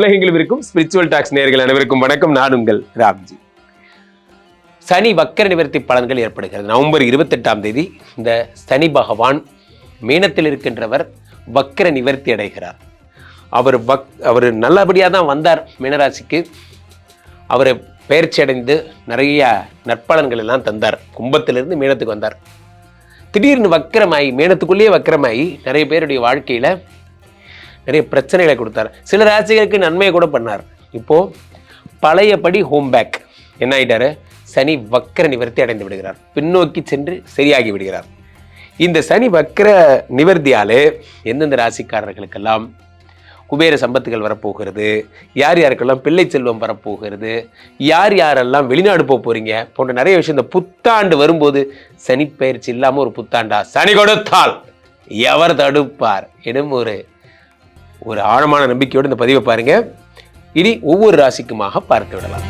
உலகெங்கிலும் இருக்கும் spiritual tax நேர்கள் அனைவருக்கும் வணக்கம். நான் உங்கள் ராம்ஜி. சனி வக்கர நிவர்த்தி பலன்கள் ஏற்படுகிறது. நவம்பர் இருபத்தெட்டாம் தேதி இந்த சனி பகவான் மீனத்தில் இருக்கின்றவர் வக்கர நிவர்த்தி அடைகிறார். அவர் வக் அவர் நல்லபடியாக தான் வந்தார் மீனராசிக்கு. அவர் பயிற்சி அடைந்து நிறைய நற்பலன்கள் எல்லாம் தந்தார். கும்பத்திலிருந்து மீனத்துக்கு வந்தார். திடீர்னு வக்கரமாயி மீனத்துக்குள்ளேயே வக்கரமாயி நிறைய பேருடைய வாழ்க்கையில் நிறைய பிரச்சனைகளை கொடுத்தார். சில ராசிகளுக்கு நன்மையை கூட பண்ணார். இப்போ பழையபடி ஹோம் பேக் என்ன ஆயிட்டாரு? சனி வக்கர நிவர்த்தி அடைந்து விடுகிறார். பின்னோக்கி சென்று சரியாகி விடுகிறார். இந்த சனி வக்கர நிவர்த்தியாலே எந்தெந்த ராசிக்காரர்களுக்கெல்லாம் குபேர சம்பத்துகள் வரப்போகிறது? யார் யாருக்கெல்லாம் பிள்ளை செல்வம் வரப்போகிறது? யார் யாரெல்லாம் வெளிநாடு போக போறீங்க? போன்ற நிறைய விஷயம். இந்த புத்தாண்டு வரும்போது சனி பயிற்சி இல்லாமல் ஒரு புத்தாண்டா? சனி கொடுத்தால். எவர் தடுப்பார்? எனும் ஒரு ஒரு ஆழமான நம்பிக்கையோடு இந்த பதிவை பாருங்க. இனி ஒவ்வொரு ராசிக்குமாக பார்த்து விடலாம்.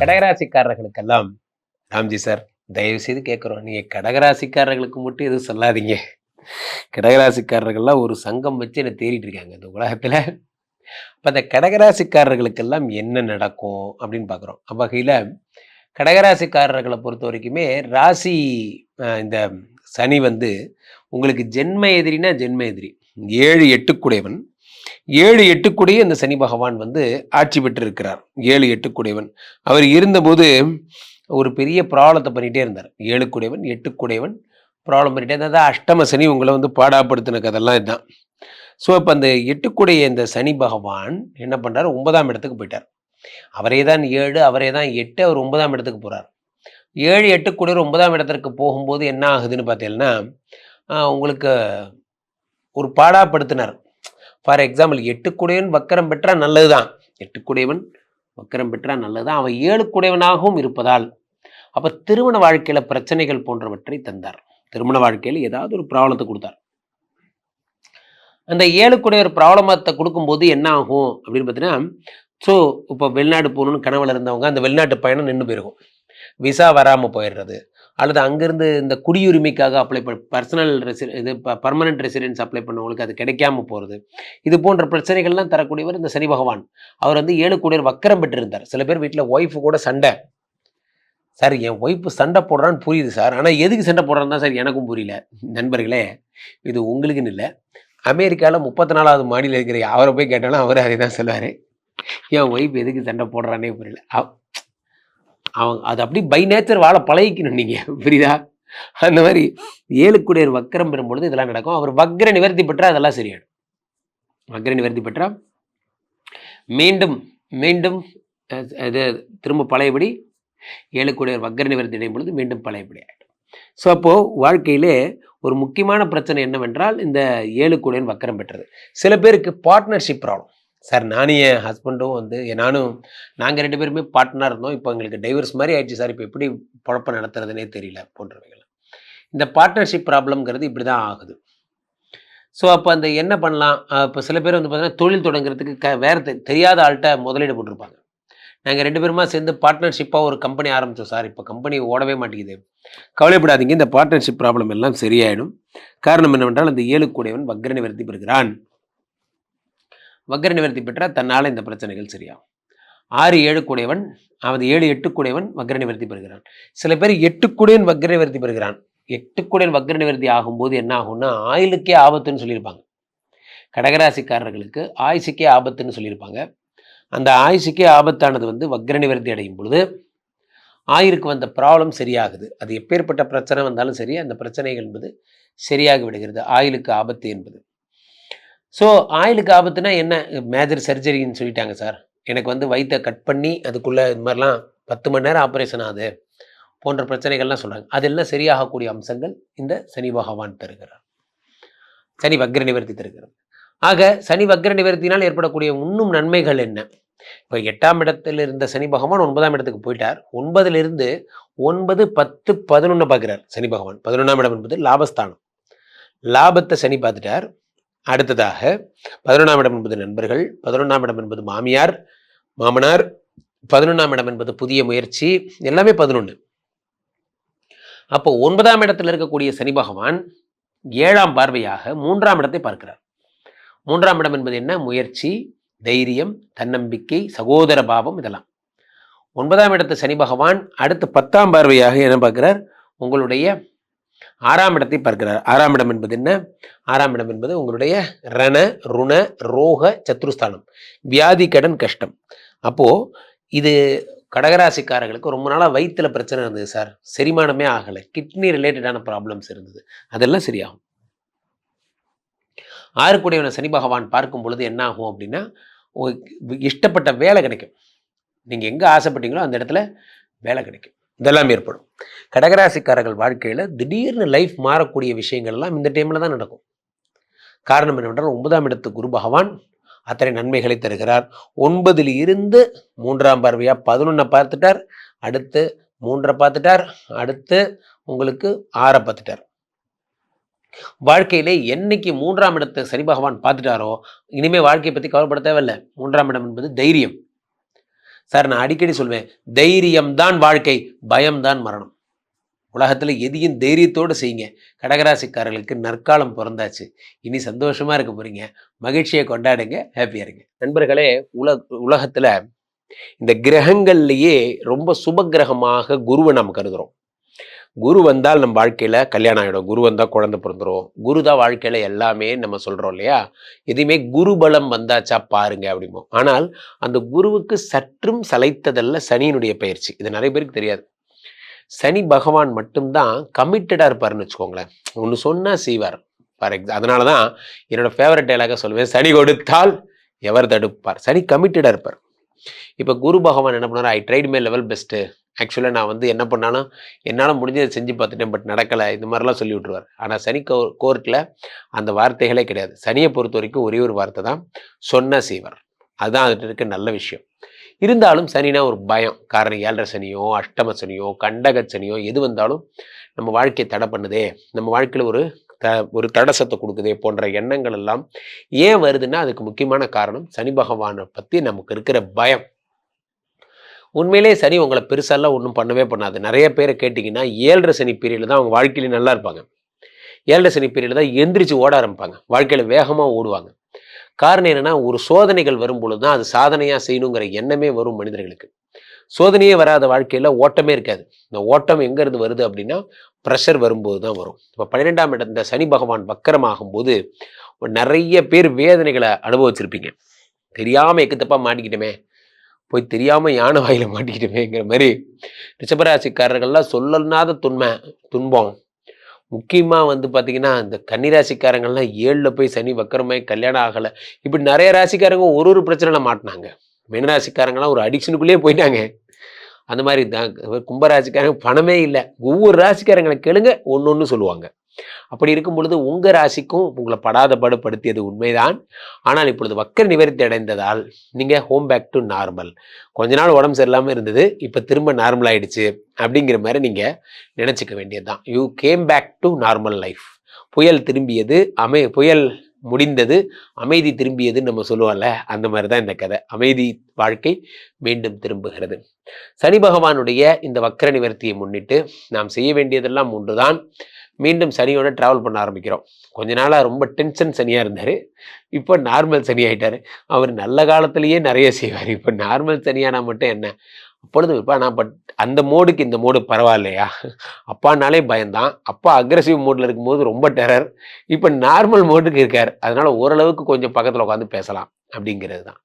கடகராசிக்காரர்களுக்கெல்லாம் ராம்ஜி சார் தயவு செய்து கேட்குறோம். நீங்கள் கடகராசிக்காரர்களுக்கு மட்டும் எதுவும் சொல்லாதீங்க. கடகராசிக்காரர்கள்லாம் ஒரு சங்கம் வச்சு என்னை தேடிட்டு இருக்காங்க இந்த உலகத்தில். அப்போ அந்த கடகராசிக்காரர்களுக்கெல்லாம் என்ன நடக்கும் அப்படின்னு பார்க்குறோம். அவ்வகையில் கடகராசிக்காரர்களை பொறுத்த வரைக்குமே ராசி இந்த சனி வந்து உங்களுக்கு ஜென்ம எதிரினா ஜென்ம எதிரி. ஏழு எட்டுக்குடையவன். ஏழு எட்டுக்குடைய இந்த சனி பகவான் வந்து ஆட்சி பெற்றிருக்கிறார். ஏழு எட்டுக்குடையவன். அவர் இருந்தபோது ஒரு பெரிய பிராபலத்தை பண்ணிகிட்டே இருந்தார். ஏழுக்குடையவன் எட்டுக்குடையவன். ப்ராப்ளம் பண்ணிட்டே இருந்தார். அஷ்டம சனி உங்களை வந்து பாடாப்படுத்தின கதெல்லாம் இதுதான். ஸோ இப்போ அந்த எட்டுக்குடைய இந்த சனி பகவான் என்ன பண்ணுறாரு ஒன்பதாம் இடத்துக்கு போயிட்டார். அவரே தான் ஏழு அவரே தான் எட்டு அவர் ஒன்பதாம் இடத்துக்கு போகிறார் ஏழு எட்டு கூட ஒன்பதாம் இடத்திற்கு போகும்போது என்ன ஆகுதுன்னு பார்த்தீங்கன்னா உங்களுக்கு ஒரு பாடாப்படுத்தினார். ஃபார் எக்ஸாம்பிள் எட்டுக்குடையவன் வக்கரம் பெற்றால் நல்லது தான் எட்டுக்குடையவன் வக்கரம் பெற்றால் நல்லது தான் அவன் ஏழுக்குடையவனாகவும் இருப்பதால் அப்போ திருமண வாழ்க்கையில் பிரச்சனைகள் போன்றவற்றை தந்தார். திருமண வாழ்க்கையில் ஏதாவது ஒரு ப்ராப்ளத்தை கொடுத்தார். அந்த ஏழுக்குடைய ஒரு ப்ராப்ளமத்தை கொடுக்கும்போது என்ன ஆகும் அப்படின்னு பார்த்தீங்கன்னா ஸோ இப்போ வெளிநாடு போகணுன்னு கனவுல இருந்தவங்க அந்த வெளிநாட்டு பயணம் நின்று போயிருக்கும். விசா வராமல் போயிடுறது அல்லது அங்கேருந்து இந்த குடியுரிமைக்காக அப்ளை பண்ண பர்சனல் ரெசி இது பர்மனன்ட் ரெசிடென்ஸ் அப்ளை பண்ணவங்களுக்கு அது கிடைக்காம போகிறது இது போன்ற பிரச்சனைகள்லாம் தரக்கூடியவர் இந்த சனி பகவான். அவர் வந்து ஏழு கூடியர் வக்கரம் பெற்றிருந்தார். சில பேர் வீட்டில் ஒய்ஃபு கூட சண்டை. சார் என் ஒய்ஃபு சண்டை போடுறான்னு புரியுது சார். ஆனால் எதுக்கு சண்டை போடுறான்னு தான் சார் எனக்கும் புரியல. நண்பர்களே இது உங்களுக்குன்னு இல்லை. அமெரிக்காவில் முப்பத்தி நாலாவது மாடியில் இருக்கிற அவரை போய் கேட்டாலும் அவர் அதே தான் சொல்லுவார். என் ஒய்ஃப் எதுக்கு சண்டை போடுறானே புரியல. அவங்க அது அப்படி பை நேச்சர் வாழ பழகிக்கணும் நீங்கள் புரியுதா? அந்த மாதிரி ஏழுக்குடியர் வக்கரம் பெறும்பொழுது இதெல்லாம் நடக்கும். அவர் வக்ர நிவர்த்தி பெற்றால் அதெல்லாம் சரியாயிடும். வக்ர நிவர்த்தி பெற்றா மீண்டும் மீண்டும் இது திரும்ப பழையபடி ஏழுக்குடியர் வக்ர நிவர்த்தி அடையும் பொழுது மீண்டும் பழையபடி ஆகிடும் ஸோ அப்போது வாழ்க்கையிலே ஒரு முக்கியமான பிரச்சனை என்னவென்றால் இந்த ஏழுக்குடியன் வக்கரம் பெற்றது. சில பேருக்கு பார்ட்னர்ஷிப் ப்ராப்ளம் சார் நானும் என் ஹஸ்பண்டும் வந்து நானும் நாங்கள் ரெண்டு பேருமே பார்ட்னாக இருந்தோம். இப்போ எங்களுக்கு டைவர்ஸ் மாதிரி ஆயிடுச்சு சார். இப்போ எப்படி பொழப்ப நடத்துறதுனே தெரியல போன்றவைகள். இந்த பார்ட்னர்ஷிப் ப்ராப்ளம்ங்கிறது இப்படி தான் ஆகுது. ஸோ அப்போ அந்த என்ன பண்ணலாம்? இப்போ சில பேர் வந்து பார்த்தீங்கன்னா தொழில் தொடங்குறதுக்கு க வேறு தெரியாத ஆள்கிட்ட முதலீடு போட்டிருப்பாங்க. நாங்கள் ரெண்டு பேருமா சேர்ந்து பார்ட்னர்ஷிப்பாக ஒரு கம்பெனி ஆரம்பித்தோம் சார். இப்போ கம்பெனி ஓடவே மாட்டேங்குது. கவலைப்படாதீங்க. இந்த பார்ட்னர்ஷிப் ப்ராப்ளம் எல்லாம் சரியாயிடும். காரணம் என்னவென்றால் அந்த ஏழு கூடையவன் வக்ர நிவர்த்தி பெறுகிறான். வக்கர நிவர்த்தி பெற்றால் தன்னால் இந்த பிரச்சனைகள் சரியாகும். ஆறு ஏழு கூடையவன் அதாவது ஏழு எட்டு கூடையவன் வக்கர நிவர்த்தி பெறுகிறான். சில பேர் எட்டு கூடையன் வக்கர நிவர்த்தி பெறுகிறான். எட்டு கூடையன் வக்ர நிவர்த்தி ஆகும்போது என்ன ஆகும்னா ஆயுளுக்கே ஆபத்துன்னு சொல்லியிருப்பாங்க. கடகராசிக்காரர்களுக்கு ஆயுசுக்கே ஆபத்துன்னு சொல்லியிருப்பாங்க. அந்த ஆயுசுக்கே ஆபத்தானது வந்து வக்கர நிவர்த்தி அடையும் பொழுது ஆயிருக்கு வந்த ப்ராப்ளம் சரியாகுது. அது எப்பேற்பட்ட பிரச்சனை வந்தாலும் சரி அந்த பிரச்சனைகள் என்பது சரியாகி விடுகிறது. ஆயிலுக்கு ஆபத்து என்பது. ஸோ ஆயிலுக்கு ஆபத்துனா என்ன? மேஜர் சர்ஜரின்னு சொல்லிட்டாங்க சார். எனக்கு வந்து வயிற்றை கட் பண்ணி அதுக்குள்ளே இது மாதிரிலாம் பத்து மணி நேரம் ஆப்ரேஷன் ஆகுது போன்ற பிரச்சனைகள்லாம் சொல்கிறாங்க அதெல்லாம் சரியாகக்கூடிய அம்சங்கள் இந்த சனி பகவான் தருகிறார். சனி வக்ர நிவர்த்தி தருகிறார். ஆக சனி வக்ர நிவர்த்தினால் ஏற்படக்கூடிய இன்னும் நன்மைகள் என்ன? இப்போ எட்டாம் இடத்தில் இருந்த சனி பகவான் ஒன்பதாம் இடத்துக்கு போயிட்டார். ஒன்பதிலிருந்து ஒன்பது பத்து பதினொன்று பார்க்குறார் சனி பகவான். பதினொன்றாம் இடம் என்பது லாபஸ்தானம். லாபத்தை சனி பார்த்துட்டார். அடுத்ததாக பதினொன்றாம் இடம் என்பது நண்பர்கள் பதினொன்றாம் இடம் என்பது மாமியார் மாமனார் பதினொன்றாம் இடம் என்பது புதிய முயற்சி எல்லாமே பதினொன்று அப்போ ஒன்பதாம் இடத்தில் இருக்கக்கூடிய சனி பகவான் ஏழாம் பார்வையாக மூன்றாம் இடத்தை பார்க்கிறார். மூன்றாம் இடம் என்பது என்ன? முயற்சி தைரியம் தன்னம்பிக்கை சகோதர பாவம் இதெல்லாம். ஒன்பதாம் இடத்து சனி பகவான் அடுத்து பத்தாம் பார்வையாக என்ன பார்க்கிறார்? உங்களுடைய ஆறாம் இடத்தை பார்க்கிறார். ஆறாம் இடம் என்பது என்ன? ஆறாம் இடம் என்பது உங்களுடைய ரண ருண ரோக சத்ருஸ்தானம். வியாதி கடன் கஷ்டம். அப்போது இது கடகராசிக்காரர்களுக்கு ரொம்ப நாளாக வயிற்றில் பிரச்சனை இருந்தது சார். செரிமானமே ஆகலை. கிட்னி ரிலேட்டடான ப்ராப்ளம்ஸ் இருந்தது. அதெல்லாம் சரியாகும். ஆறுக்குடையவனை சனி பகவான் பார்க்கும் பொழுது என்ன ஆகும் அப்படின்னா இஷ்டப்பட்ட வேலை கிடைக்கும். நீங்கள் எங்கே ஆசைப்பட்டீங்களோ அந்த இடத்துல வேலை கிடைக்கும். இதெல்லாம் ஏற்படும். கடகராசிக்காரர்கள் வாழ்க்கையில் திடீர்னு லைஃப் மாறக்கூடிய விஷயங்கள் எல்லாம் இந்த டைமில் தான் நடக்கும். காரணம் என்னவென்றால் ஒன்பதாம் இடத்து குரு பகவான் அத்தனை நன்மைகளை தருகிறார். ஒன்பதில் இருந்து மூன்றாம் பார்வையாக பதினொன்றை பார்த்துட்டார். அடுத்து மூன்றை பார்த்துட்டார். அடுத்து உங்களுக்கு ஆறை பார்த்துட்டார். வாழ்க்கையிலே என்னைக்கு மூன்றாம் இடத்தை சனி பகவான் பார்த்துட்டாரோ இனிமேல் வாழ்க்கையை பற்றி கவலைப்பட தேவையில்லை. மூன்றாம் இடம் என்பது தைரியம். சார் நான் அடிக்கடி சொல்வேன் தைரியம் தான் வாழ்க்கை பயம்தான் மரணம். உலகத்தில் எதையும் தைரியத்தோடு செய்யுங்க. கடகராசிக்காரர்களுக்கு நற்காலம் பிறந்தாச்சு. இனி சந்தோஷமாக இருக்க போறீங்க. மகிழ்ச்சியை கொண்டாடுங்க ஹாப்பியா இருங்க. நண்பர்களே உல உலகத்தில் இந்த கிரகங்கள்லேயே ரொம்ப சுபகிரகமாக குருவை நாம் கருதுகிறோம் குரு வந்தால் நம்ம வாழ்க்கையில் கல்யாணம் ஆகிடும் குரு வந்தால் குழந்தை பிறந்துடும் குரு தான் வாழ்க்கையில் எல்லாமே நம்ம சொல்கிறோம் இல்லையா? எதுவுமே குரு பலம் வந்தாச்சா பாருங்க அப்படிமோ ஆனால் அந்த குருவுக்கு சற்றும் சளைத்ததல்ல சனியினுடைய பயிற்சி. இது நிறைய பேருக்கு தெரியாது. சனி பகவான் மட்டும்தான் கமிட்டடாக இருப்பார்னு வச்சுக்கோங்களேன். ஒன்று சொன்னால் செய்வார். ஃபார் எக்ஸாம் அதனால தான் என்னோட ஃபேவரட் டைலாக சொல்லுவேன். சனி கொடுத்தால் எவர் தடுப்பார்? சனி கமிட்டடாக இருப்பார். இப்போ குரு பகவான் என்ன பண்ணார் I tried my level best ஆக்சுவலாக நான் வந்து என்ன பண்ணாலும் என்னால் முடிஞ்சதை செஞ்சு பார்த்துட்டேன் பட் நடக்கலை. இந்த மாதிரிலாம் சொல்லி விட்ருவார் ஆனால் சனி கோ கோர்ட்டில் அந்த வார்த்தைகளே கிடையாது. சனியை பொறுத்த வரைக்கும் ஒரே ஒரு வார்த்தை தான் சொன்ன செய்வர் அதுதான் அதுட்டு இருக்க நல்ல விஷயம். இருந்தாலும் சனினா ஒரு பயம். காரணம் ஏழரை சனியோ அஷ்டம சனியோ கண்டக சனியோ எது வந்தாலும் நம்ம வாழ்க்கையை தடை பண்ணுதே. நம்ம வாழ்க்கையில் ஒரு த ஒரு தடசத்தை கொடுக்குதே போன்ற எண்ணங்கள் எல்லாம் ஏன் வருதுன்னா அதுக்கு முக்கியமான காரணம் சனி பகவானை பற்றி நமக்கு இருக்கிற பயம். உண்மையிலே சனி உங்களை பெருசாலாம் ஒன்றும் பண்ணவே பண்ணாது. நிறைய பேரை கேட்டிங்கன்னா ஏழரை சனி பீரியடில் தான் அவங்க வாழ்க்கையில நல்லா இருப்பாங்க. ஏழரை சனி பீரியடில் தான் எந்திரிச்சு ஓட ஆரம்பிப்பாங்க. வாழ்க்கையில் வேகமாக ஓடுவாங்க. காரணம் என்னென்னா ஒரு சோதனைகள் வரும்பொழுது தான் அது சாதனையாக செய்யணுங்கிற எண்ணமே வரும் மனிதர்களுக்கு. சோதனையே வராத வாழ்க்கையில் ஓட்டமே இருக்காது. இந்த ஓட்டம் எங்கேருந்து வருது அப்படின்னா ப்ரெஷர் வரும்போது தான் வரும். இப்போ பன்னிரெண்டாம் இடம் இந்த சனி பகவான் வக்கரமாகும் போது நிறைய பேர் வேதனைகளை அனுபவிச்சிருப்பீங்க. தெரியாமல் எக்கு தப்பாக மாட்டிக்கிட்டோமே. போய் தெரியாமல் யானை வாயில் மாட்டிக்கிட்டுமேங்கிற மாதிரி ரிஷபராசிக்காரர்கள்லாம் சொல்லனாத துன்மை துன்பம். முக்கியமாக வந்து பார்த்தீங்கன்னா இந்த கன்னிராசிக்காரங்கள்லாம் ஏழில் போய் சனி வக்கரமே கல்யாணம் ஆகலை. இப்படி நிறைய ராசிக்காரங்க ஒரு ஒரு பிரச்சனையில் மாட்டினாங்க. மீனராசிக்காரங்களாம் ஒரு அடிக்ஷனுக்குள்ளேயே போயிட்டாங்க. அந்த மாதிரி தான் கும்பராசிக்காரங்க பணமே இல்லை. ஒவ்வொரு ராசிக்காரங்களை கேளுங்க ஒன்று ஒன்று சொல்லுவாங்க. அப்படி இருக்கும் பொழுது உங்க ராசிக்கும் உங்களை படாத படுத்தியது உண்மைதான். ஆனால் இப்பொழுது வக்கர நிவர்த்தி அடைந்ததால் நீங்க ஹோம் பேக் டு நார்மல் கொஞ்ச நாள் உடம்பு சரியில்லாமல் இருந்தது இப்போ திரும்ப நார்மல் ஆயிடுச்சு அப்படிங்கிற மாதிரி நீங்க நினைச்சுக்க வேண்டியதுதான். You came back to normal life புயல் திரும்பியது அமை புயல் முடிந்தது அமைதி திரும்பியதுன்னு நம்ம சொல்லுவோம்ல அந்த மாதிரி தான் இந்த கதை. அமைதி வாழ்க்கை மீண்டும் திரும்புகிறது. சனி பகவானுடைய இந்த வக்கர நிவர்த்தியை முன்னிட்டு நாம் செய்ய வேண்டியதெல்லாம் ஒன்றுதான். மீண்டும் சனியோட ட்ராவல் பண்ண ஆரம்பிக்கிறோம். கொஞ்ச நாளாக ரொம்ப டென்ஷன் சனியாக இருந்தார். இப்போ நார்மல் சனி ஆகிட்டார் அவர் நல்ல காலத்திலேயே நிறைய செய்வார். இப்போ நார்மல் சனியானா மட்டும் என்ன? அப்பொழுது இப்போ நான் பட் அந்த மோடுக்கு இந்த மோடு பரவாயில்லையா? அப்பானாலே பயந்தான். அப்பா அக்ரஸிவ் மோடில் இருக்கும்போது ரொம்ப டெரர் இப்போ நார்மல் மோடுக்கு இருக்கார். அதனால் ஓரளவுக்கு கொஞ்சம் பக்கத்தில் உட்காந்து பேசலாம். அப்படிங்கிறது தான்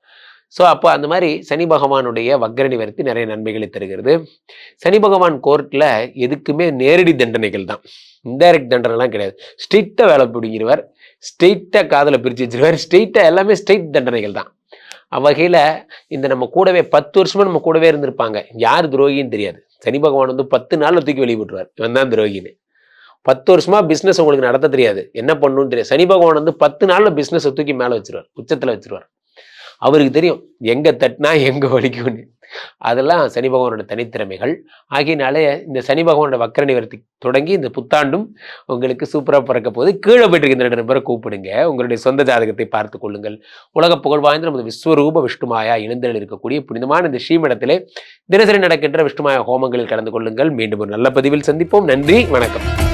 ஸோ அப்போ அந்த மாதிரி சனி பகவானுடைய வக்ர நிவர்த்தி நிறைய நன்மைகளை தருகிறது. சனி பகவான் கோர்ட்டில் எதுக்குமே நேரடி தண்டனைகள் தான். இன்டைரக்ட் தண்டனைலாம் கிடையாது. ஸ்ட்ரிக்டாக வேலை பிடிங்கிறவர் ஸ்ட்ரெயிட்டாக காதில் பிரித்து வச்சிருவார். ஸ்ட்ரெயிட்டாக எல்லாமே ஸ்ட்ரெயிட் தண்டனைகள் தான். அவ்வகையில் இந்த நம்ம கூடவே பத்து வருஷமாக நம்ம கூடவே இருந்திருப்பாங்க. யார் துரோகின்னு தெரியாது. சனி பகவான் வந்து பத்து நாளில் தூக்கி வெளியிட்டுருவார். இவன் தான் துரோகின்னு. பத்து வருஷமா பிஸ்னஸ் உங்களுக்கு நடத்த தெரியாது. என்ன பண்ணணும்னு தெரியாது. சனி பகவான் வந்து பத்து நாளில் பிஸ்னஸை தூக்கி மேலே வச்சிருவார். உச்சத்தில் வச்சிருவார். அவருக்கு தெரியும் எங்கே தட்டினா எங்கே வலிக்கும்னு. அதெல்லாம் சனி பகவானோட தனித்திறமைகள். ஆகியனால இந்த சனி பகவானோட வக்கர நிவர்த்தி தொடங்கி இந்த புத்தாண்டும் உங்களுக்கு சூப்பராக பிறக்க போது கீழே போயிட்டு இந்த நபரை கூப்பிடுங்க. உங்களுடைய சொந்த ஜாதகத்தை பார்த்து கொள்ளுங்கள். உலக புகழ் வாய்ந்த நமது விஸ்வரூப விஷ்ணுமாயா இணைந்தல் இருக்கக்கூடிய புனிதமான இந்த ஸ்ரீமடத்திலே தினசரி நடக்கின்ற விஷ்ணுமாயா ஹோமங்களில் கலந்து கொள்ளுங்கள். மீண்டும் ஒரு நல்ல பதிவில் சந்திப்போம். நன்றி. வணக்கம்.